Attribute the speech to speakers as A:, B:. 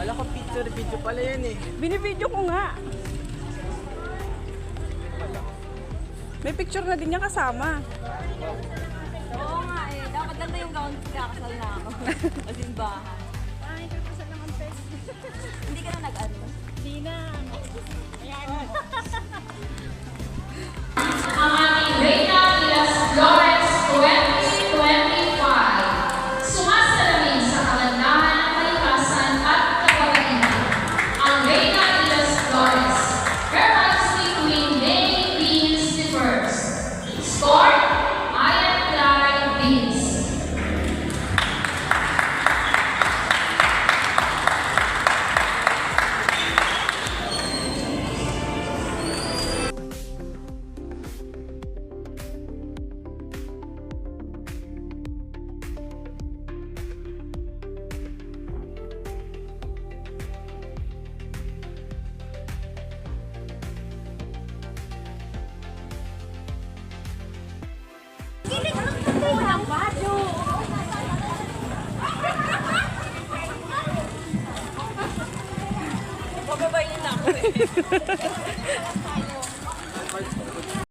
A: Kala ko picture video pala yan eh.
B: Binibideo ko nga. May picture na din niya kasama.
C: Oo nga eh. Dapat ganda yung gown kakasal na ako. As in bahay.
B: Ay, kapasal naman pes.
C: Hindi ka na nag-ano. ハハハハ!